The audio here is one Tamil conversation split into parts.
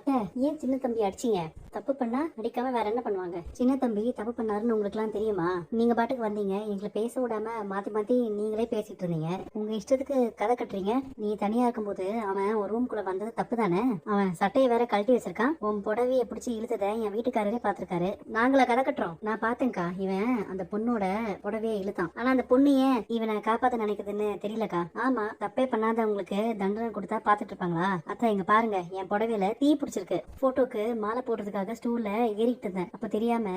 அத்தை ஏன் சின்ன தம்பி அடிச்சீங்க? தப்பு பண்ணா அடிக்காம வேற என்ன பண்ணுவாங்க? சின்ன தம்பி தப்பு பண்ணாருன்னு உங்களுக்குலாம் தெரியுமா? நீங்க பாட்டுக்கு வந்தீங்க எங்களை பேச விடாம மாத்தி மாத்தி நீங்களே பேசிட்டு இருந்தீங்க. உங்க இஷ்டத்துக்கு கதை கட்டுறீங்க. நீ தனியா இருக்கும்போது அவன் ஒரு ரூம்குள்ள வந்தது தப்பு தானே? அவன் சட்டையை வேற கழட்டி வச்சிருக்கான் உன் புடவையை பிடிச்சி இழுத்ததை என் வீட்டுக்காரரே பாத்திருக்காரு நாங்களா கதை கட்டுறோம். நான் பார்த்தேன்க்கா இவன் அந்த பொண்ணோட புடவையை இழுத்தான். ஆனா அந்த பொண்ணு ஏன் இவனை காப்பாத்த நினைக்குதுன்னு தெரியலக்கா. ஆமா தப்பே பண்ணாதவங்களுக்கு தண்டனை கொடுத்தா பாத்துட்டு இருப்பாங்களா? அத்தை இங்க பாருங்க என் புடவையில தீ பிடிச்சிருக்கு. போட்டோக்கு மாலை போடுறதுக்காக ஸ்டூல்ல ஏறிட்டு இருந்தேன். அப்ப தெரியாம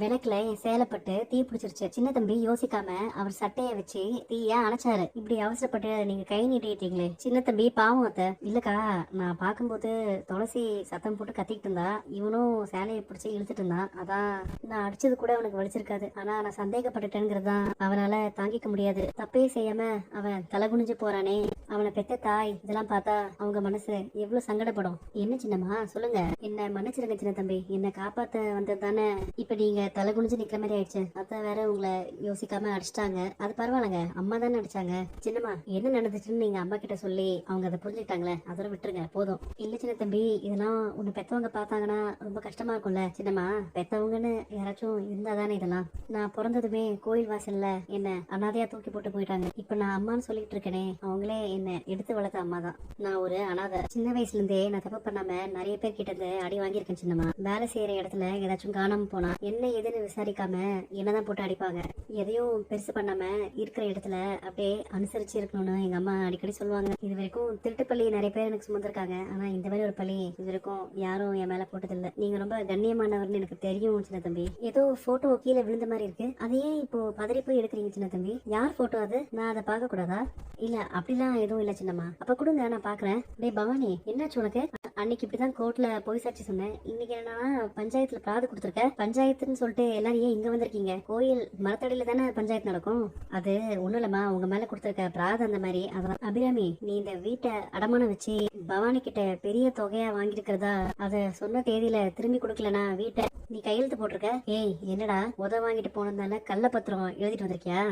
விளக்குல என் சேலைப்பட்டு தீ பிடிச்சிருச்சு. சின்ன தம்பி யோசிக்காம அவர் சட்டையை வச்சு தீய அணைச்சாரு. இப்படி அவசரப்பட்டு நீங்க கை நீட்டிட்டீங்களே. சின்ன தம்பி பாவம் அத்தை. இல்லக்கா நான் பார்க்கும்போது துளசி சத்தம் போட்டு கத்திக்கிட்டு இருந்தா இவனும் சேலையை பிடிச்சி இழுத்துட்டு இருந்தான். அதான் நான் அடிச்சது கூட அவனுக்கு வலிச்சிருக்காது. ஆனா நான் சந்தேகப்பட்டுட்டேங்கிறது தான் அவனால தாங்கிக்க முடியாது. தப்பே செய்யாம அவன் தலை குனிஞ்சு போறானே. அவனை பெத்த தாய் இதெல்லாம் பார்த்தா அவங்க மனசு எவ்வளவு சங்கடப்படும். என்ன சின்னம்மா? சொல்லுங்க. என்ன மன்னிச்சிருங்க சின்ன தம்பி. தம்பி. என்ன காப்பாத்த வந்தது தானே இப்ப நீங்க தலை குனிஞ்சு நிக்கிற மாதிரி ஆயிடுச்சு. அதான் வேற உங்களை யோசிக்காம அடிச்சிட்டாங்க. அது பரவாயில்லங்க. அம்மா தானே அடிச்சாங்க. சின்னம்மா என்ன நடந்துச்சுன்னு நீங்க அம்மா கிட்ட சொல்லி அவங்க அதை புரிஞ்சுக்கிட்டாங்களே? அதோட விட்டுருங்க. போதும். இல்ல சின்ன தம்பி இதெல்லாம் உன்னை பெத்தவங்க பார்த்தாங்கன்னா ரொம்ப கஷ்டமா இருக்கும்ல. சின்னம்மா பெத்தவங்கன்னு யாராச்சும் இருந்தா தானே இதெல்லாம்? நான் பிறந்ததுமே கோயில் வாசல்ல என்ன அனாதையா தூக்கி போட்டு போயிட்டாங்க. இப்ப நான் அம்மான்னு சொல்லிட்டு இருக்கேனே அவங்களே என்ன எடுத்து வளர்த்த அம்மா தான் நான் ஒரு அனாதை. சின்ன வயசுல இருந்தே நான் தப்பு பண்ணாம நிறைய பேர் கிட்ட இருந்து அடி வாங்கியிருக்கேன் சின்னம்மா. வேலை செய்யற இடத்துல ஏதாச்சும் காணாம போனா என்ன ஏதுன்னு விசாரிக்காம என்னதான் போட்டு அடிப்பாங்க? எதையும் பெருசு பண்ணாம இருக்கிற இடத்துல அப்படியே அனுசரிச்சு இருக்கணும்னு எங்க அம்மா அடிக்கடி சொல்லுவாங்க. இது வரைக்கும் திருட்டு பள்ளி நிறைய பேர் எனக்கு சுமந்திருக்காங்க. ஆனா இந்த மாதிரி ஒரு பள்ளி இது வரைக்கும் யாரும் என் மேல போட்டதில்லை. நீங்க ரொம்ப கண்ணியமானவர்னு எனக்கு தெரியும் சின்ன தம்பி. ஏதோ போட்டோ கீழே விழுந்த மாதிரி இருக்கு. அதையே இப்போ பதறி போய் எடுக்கிறீங்க சின்ன தம்பி? யார் போட்டோ அது? நான் அதை பார்க்க கூடாதா? இல்ல அப்படிலாம் எதுவும் இல்ல சின்னம்மா. அப்ப கொடுங்க நான் பாக்குறேன் டேய் பவானி என்னாச்சு உனக்கு? அன்னைக்கு இப்படிதான் கோர்ட்ல போய் சாட்சி சொன்னேன். இன்னைக்கு என்னன்னா பஞ்சாயத்துல பிராது கொடுத்துருக்க பஞ்சாயத்துன்னு சொல்லிட்டு எல்லாரும் ஏன் இங்க வந்திருக்கீங்க? கோயில் மரத்தடியில தானே பஞ்சாயத்து நடக்கும்? அது ஒண்ணும் இல்லம்மா உங்க மேல கொடுத்துருக்க பிராது அந்த மாதிரி. அதான். அபிராமி நீ இந்த வீட்டை அடமானம் வச்சு பவானி கிட்ட பெரிய தொகையா வாங்கியிருக்கிறதா? அத சொன்ன தேதியில திரும்பி கொடுக்கலனா வீட்டை நீ கையெழுத்து போட்டிருக்க? ஏய் என்னடா உத வாங்கிட்டு போனதுனால கள்ள பத்திரம் எழுதிட்டு வந்திருக்கியா?